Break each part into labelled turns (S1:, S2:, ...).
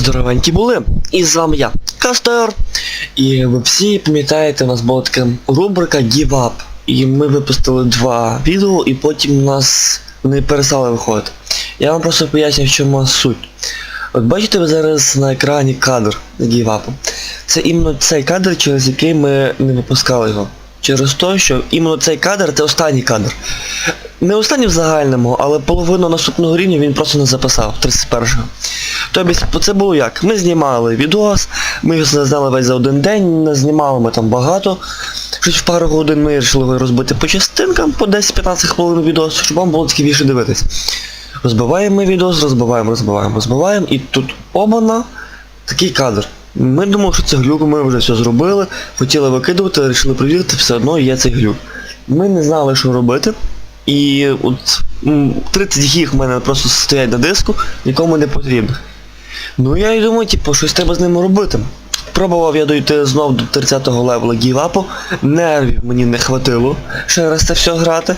S1: Здоровенькі були. І з вами я, Кастер. І ви всі пам'ятаєте, у нас була така рубрика Give Up. І ми випустили два відео, і потім у нас вони перестали виходити. Я вам просто поясню, в чому суть. От бачите ви зараз на екрані кадр з Up. Це іменно цей кадр, через який ми не випускали його. Через те, що іменно цей кадр це останній кадр. Не останній в загальному, але половину наступного рівня він просто не записав, 31-го. Тобто це було як? Ми знімали відос, ми його зняли весь за один день, не знімали ми там багато. Щось в пару годин ми вирішили його розбити по частинкам, по 10-15 хвилин відос, щоб вам було цікавіше дивитись. Розбиваємо ми відос, розбиваємо, розбиваємо, розбиваємо, і тут обана такий кадр. Ми думали, що це глюк, ми вже все зробили, хотіли викидувати, вирішили перевірити, все одно є цей глюк. Ми не знали, що робити. І от 30 гіг в мене просто стоять на диску, нікому не потрібно. Ну я і думаю, типу, щось треба з ними робити. Пробував я дойти знов до 30-го левела гівапу, нервів мені не хватило ще раз це все грати,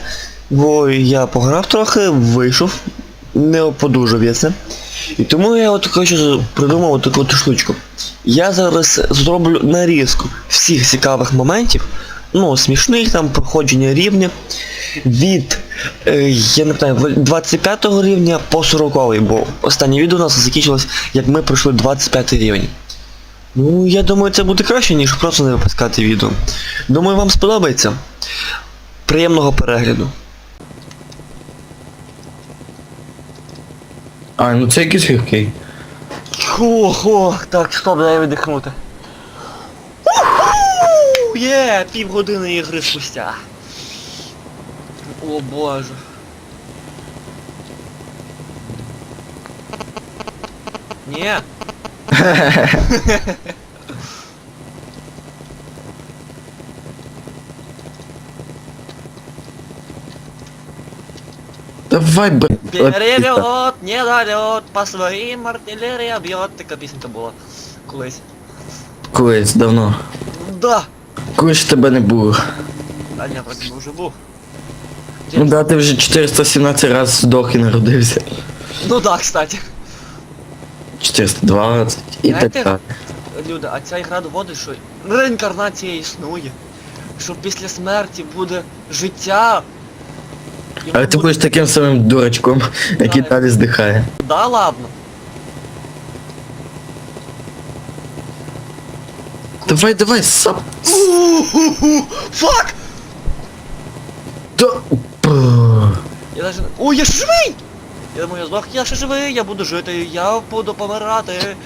S1: бо я пограв трохи, вийшов, не подужав я це. І тому я от хочу придумав таку от штучку. Я зараз зроблю нарізку всіх цікавих моментів, ну, смішних там, проходження рівня від, я не знаю, 25 рівня по 40, бо останнє відео у нас закінчилось, як ми пройшли 25 рівень. Ну, я думаю, це буде краще, ніж просто не випускати відео. Думаю, вам сподобається. Приємного перегляду.
S2: А, ну це якийсь гіркий.
S1: Ох, ох, так, стоп, дай видихнути. Є, півгодини ігри спустя. О боже. Ні.
S2: Давай, б...
S1: Перелет, недолет, по своим артиллерия бьет. Така пісенька була колись.
S2: Колись, давно.
S1: Да.
S2: Коли ж тебе не було.
S1: А ні, так би вже був.
S2: Ну да, ти вже 417 раз здох і народився.
S1: Ну да, кстати.
S2: 420 і так
S1: Знаєте,
S2: далі.
S1: Люди, а ця ігра доводить, що реінкарнація існує. Що після смерті буде життя. І
S2: Але
S1: воно
S2: ти
S1: буде-
S2: будеш таким самим дурачком, який
S1: Да.
S2: далі здихає.
S1: Да ладно.
S2: Давай, давай, сап.
S1: Фак!
S2: Да.
S1: Я даже... Ой, я живий! Я думаю, я здох, я ще живий, я буду жити, я буду помирати.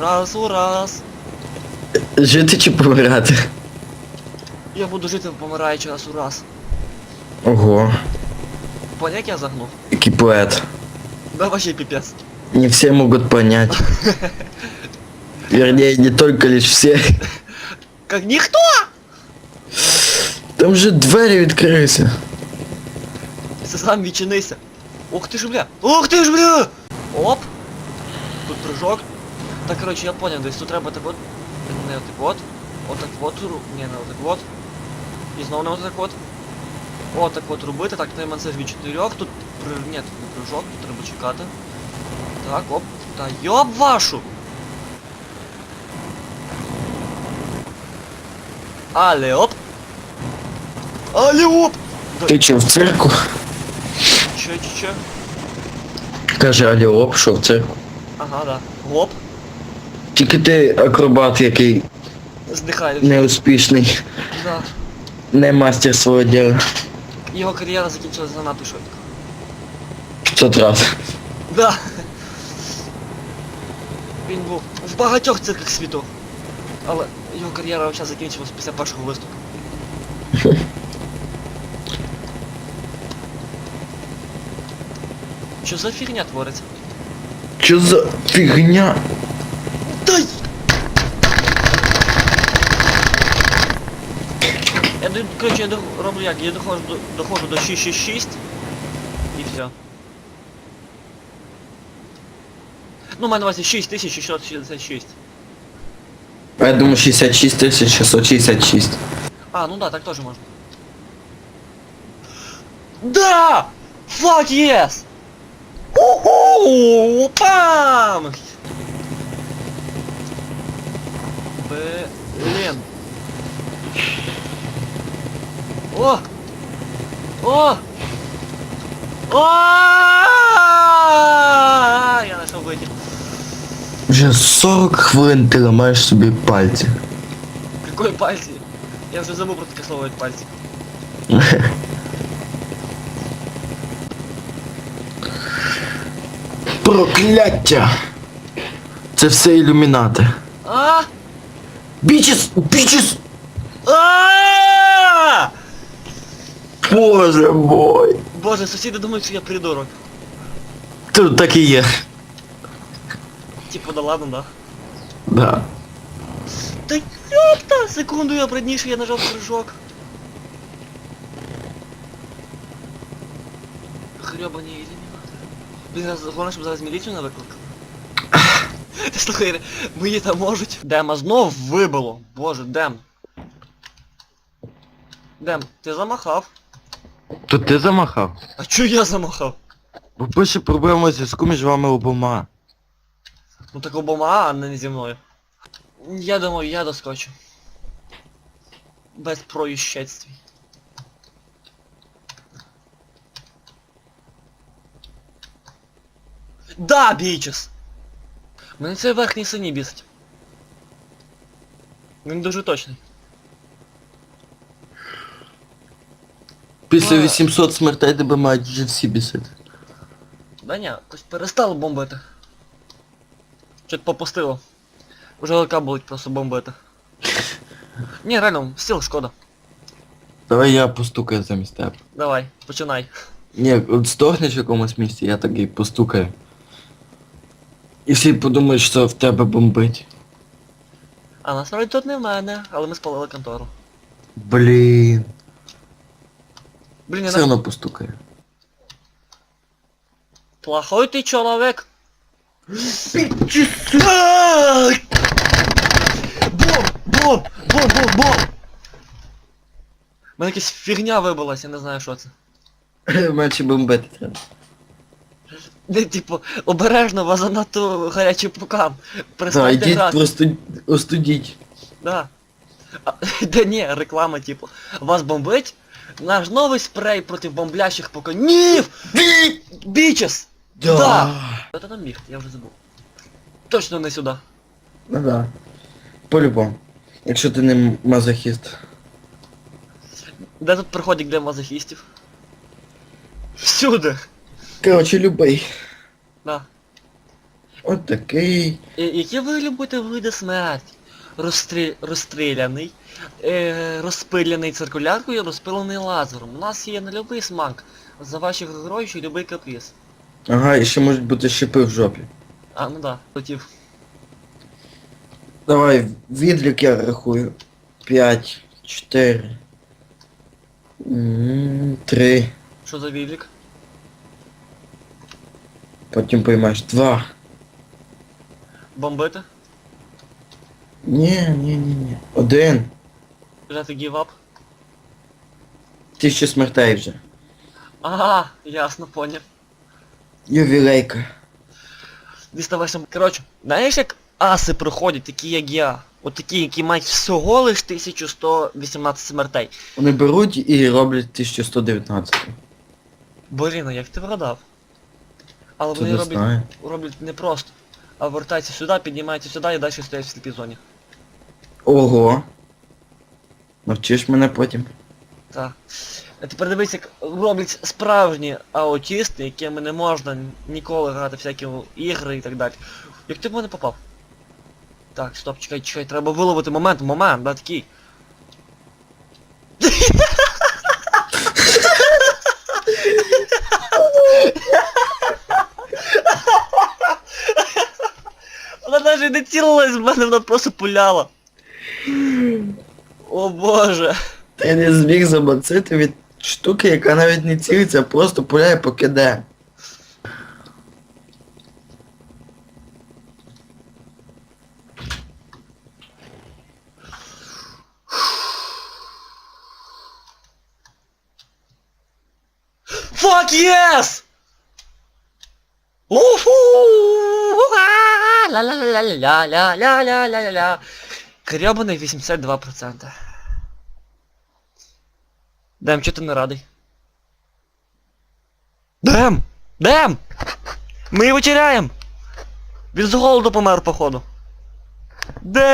S1: Раз у раз.
S2: Жити чи помирати?
S1: Я буду жити, помираючи раз у раз.
S2: Ого,
S1: Понял, як я загнув?
S2: який поет.
S1: Да вообще пипец.
S2: Не все могут понять. Вернее, не только лишь все.
S1: Как ніхто!
S2: Там же двері відкрилися.
S1: Ти сам відчинися. Ух ти ж бля! Ух ти ж бля! Оп! Тут прыжок. Так, короче, я понял, десь тут треба так от. Не отак от. Отак от ру. Ні, не отак от. І знову не отак от. Отак от робити, так, тайма це від чотирьох, тут при... Ні, тут не прыжок, тут треба чекати. Так, оп. Та йоб вашу! Але оп! Але оп! Да,
S2: Ти чи в цирку?
S1: Че, че, че?
S2: Каже Аліоп, що в цирку.
S1: Ага, да. Гоп.
S2: Тільки ти акробат, який
S1: Здихає.
S2: неуспішний,
S1: Да.
S2: не мастер свого діла.
S1: Його кар'єра закінчилася занадто швидко.
S2: 500 раз.
S1: Да. Він був в багатьох цирках світу. Але його кар'єра взагалі закінчилась після першого виступу. Що за фігня твориться?
S2: Що за фігня?
S1: Дай! Я до, короче, я до, роблю як, я доходжу до, доходжу до 666 і все. Ну, у мене на увазі 6666.
S2: А я думаю 66 666.
S1: А, ну да, так тоже можно. Да! Fuck yes! Уху! Пам! Блин. О! О! О! Я нашел вихід.
S2: Вже 40 хвилин ты ломаешь себе пальцы.
S1: Какой пальцы? Я уже забыл про таке слово пальцы.
S2: Прокляття! Це все ілюмінати.
S1: А!
S2: Бічес! Бічес!
S1: А!
S2: Боже мой!
S1: Боже, сусіди думають, що я придурок.
S2: Тут так і є.
S1: Типу, да ладно, да.
S2: Да.
S1: Та ёпта! Секунду я бредніше, я нажав прыжок. Хребані ілюмінати. Блін, головне, щоб зараз міліцію не викликав. Слухай, мої там можуть. Дема знов вибило. Боже, Дем. Дем, ти замахав.
S2: То ти замахав?
S1: А чо я замахав?
S2: Бо пише проблема зв'язку між вами обома.
S1: Ну так обома, а не зі мною. Я думаю, я доскочу. Без происшествий. Да, бічес! Мене цей верхній синій бісить. Він дуже точний.
S2: Після
S1: А.
S2: 800 смертей тебе мають вже всі бісити.
S1: Да ні, якось перестало бомбити. Чуть попустило. Уже лака болить просто бомбити. Ні, реально, стіл шкода.
S2: Давай я постукаю замість тебе.
S1: Давай, починай.
S2: Ні, от здохнеш в якомусь місці, я так і постукаю. Всі подумають, що в тебе бомбить.
S1: А насправді тут не в мене, але ми спалили контору.
S2: Блін.
S1: Блін, я
S2: Все
S1: на...
S2: одно постукаю.
S1: Плохой ты человек. Бом! Бом! Бом! Бом! Бом! У мене якась фігня вибилась, я не знаю що це.
S2: Менше бомбити треба.
S1: Не, типу, обережно вас занадто гарячим пукам.
S2: Так,
S1: Перестаньте
S2: йдіть
S1: грати.
S2: просто остудіть.
S1: Да. А, да ні, реклама, типу. Вас бомбить? Наш новий спрей проти бомблящих поконів! Бічес! Да. Де ти там біг? Я вже забув. Точно не сюди.
S2: Ну да. По-любому. Якщо ти не мазохіст.
S1: Де тут проходик для мазохістів? Всюди.
S2: Короче, любий.
S1: Да.
S2: От такий.
S1: І, які ви любите види смерті? Розстрі... Розстріляний, е, розпиляний циркуляркою, розпилений лазером. У нас є на любий смак. За ваші гроші любий каприз.
S2: Ага, і ще можуть бути щепи в жопі.
S1: А, ну да, хотів.
S2: Давай, відлік я рахую. П'ять, чотири. м, Три.
S1: Що за відлік?
S2: Потім поймаєш. Два.
S1: Бомбити?
S2: Ні, ні, ні, ні. Один.
S1: Взяти гівап?
S2: Тисяча смертей вже.
S1: Ага, ясно, поняв.
S2: Ювілейка.
S1: Діставайся. Коротше, знаєш як аси проходять, такі як я. От такі, які мають всього лиш 1118 смертей.
S2: Вони беруть і роблять 1119.
S1: Блін, а як ти вгадав? Але вони роблять, роблять не просто. А вертаються сюди, піднімаються сюди і далі стоять в сліпій зоні.
S2: Ого. Навчиш мене потім.
S1: Так. А тепер дивись, як роблять справжні аутісти, якими не можна ніколи грати всякі ігри і так далі. Як ти в мене попав? Так, стоп, чекай, чекай, треба виловити момент, момент, да, такий. Вона навіть не цілилась в мене, вона просто пуляла. О боже.
S2: Ти не зміг забацити від штуки, яка навіть не цілиться, а просто пуляє покиде.
S1: Fuck yes! Ла Гребаний 82%. Дем, чого ти не радий? Дем! Дем! Ми його теряємо! Він з голоду помер, походу. Дем!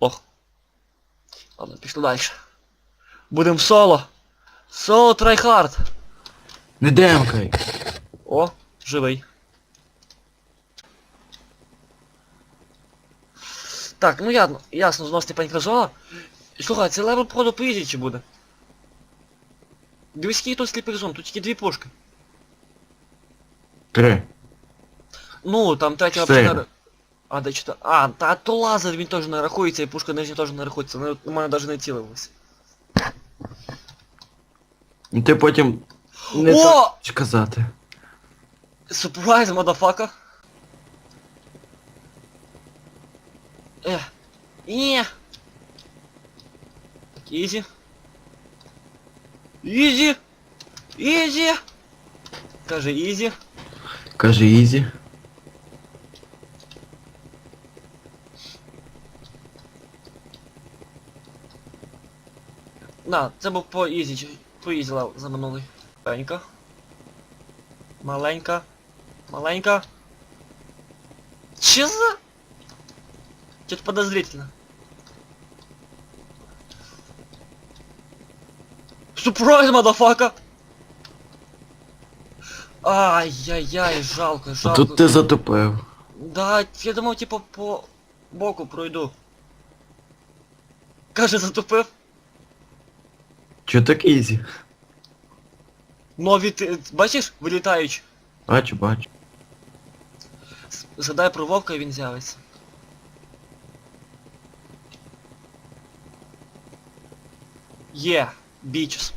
S1: Ох. Ладно, пішли далі. Будем соло. Соло трайхард.
S2: Не демкай.
S1: О, живий. Так, ну ясно, ясно, зносити пані Красова. Слухай, це левел проду по ізі чи буде? Дивись, який тут сліпий зон, тут тільки дві пушки.
S2: Три.
S1: Ну, там третя
S2: Чотири.
S1: взагалі не... А, де чотири? А, та то лазер він теж не рахується, і пушка нижня теж не рахується. Вони у мене навіть не цілилися.
S2: Ну ти потім не
S1: О!
S2: так казати.
S1: Surprise, motherfucker. Ні. Так, ізі. Ізі. Ізі. Каже, ізі.
S2: Каже Ізі.
S1: На, це був по ізі, по ізі за минулий. Маленька. Маленька. Маленька. Че за? Что-то подозрительно. Сюрприз, мадафака! Ай-яй-яй, жалко, жалко.
S2: тут ти затопив.
S1: Да, я думав, типу, по боку пройду. Каже, затупив.
S2: Чо так Ізі?
S1: Нові ти... Бачиш, вилітаючи.
S2: Бачу, бачу.
S1: Згадай про вовка і він з'явиться. Є, bitches.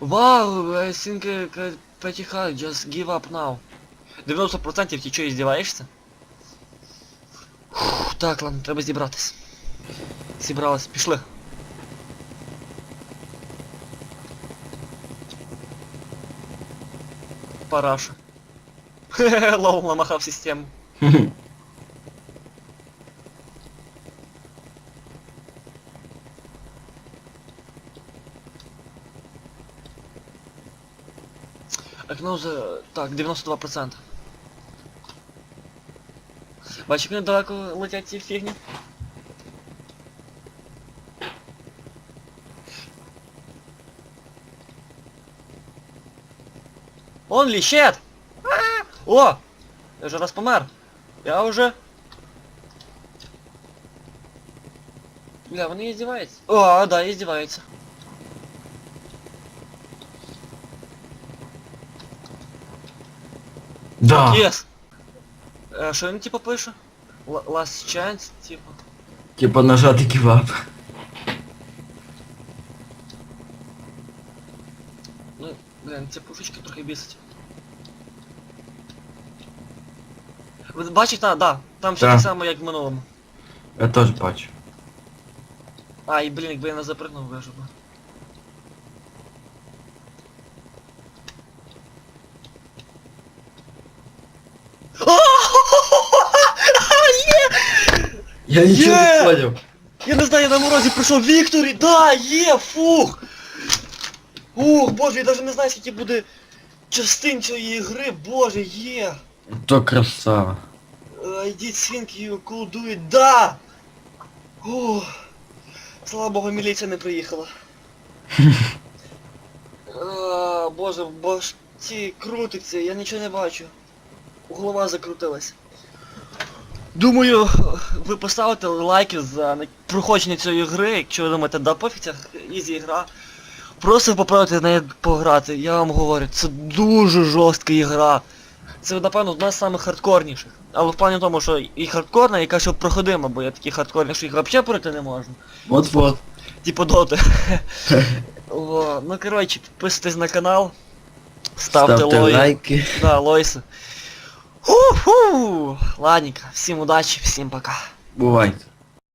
S1: Вау, I think I can pretty hard, just give up now. 90% ти чого, іздіваєшся? Фух, так, ладно, треба зібратись. Зібралась, пішли. Параша. Хе-хе, лол, намахав систему. Окно за... Так, 92%. Бачиш, як недалеко летять ці фігні? Only shit! А! О! Я вже раз помер. Я уже... Бля, вони издеваются. О, да, издеваются.
S2: Да.
S1: Yes. Е, Що він типа пише? Л- Last chance, типа.
S2: Типа нажати ківап.
S1: Ну, блін, ця пушечка трохи бісить. Бачите, да, да, там все
S2: Так.
S1: так само, як в минулому.
S2: Я теж бачу.
S1: А, і блін, якби я не запрыгнув, вижу би.
S2: Я нічого
S1: Є!
S2: не поняв.
S1: Я не знаю, я на морозі прийшов Вікторі, да, є, фух! Ух, боже, я навіть не знаю, скільки буде частин цієї гри, боже, є!
S2: То красава.
S1: You could do it, да! Ух, слава богу, міліція не приїхала. А, боже, боже, ці крутиться, я нічого не бачу. Голова закрутилась. Думаю, ви поставите лайки за на- проходження цієї гри, якщо ви думаєте, да пофіг ізі гра. Просто попробуйте в неї пограти, я вам говорю, це дуже жорстка ігра. Це, напевно, одна з самих хардкорніших. Але в плані тому, що і хардкорна, яка ще проходима, бо я такі хардкорні, що їх взагалі пройти не можна.
S2: От-вот.
S1: Типу доти. О, ну коротше, підписуйтесь на канал. Ставте,
S2: Ставте
S1: лої.
S2: лайки.
S1: Да, лойси. Ху-ху! Ладненько, всім удачі, всім пока.
S2: Бувайте.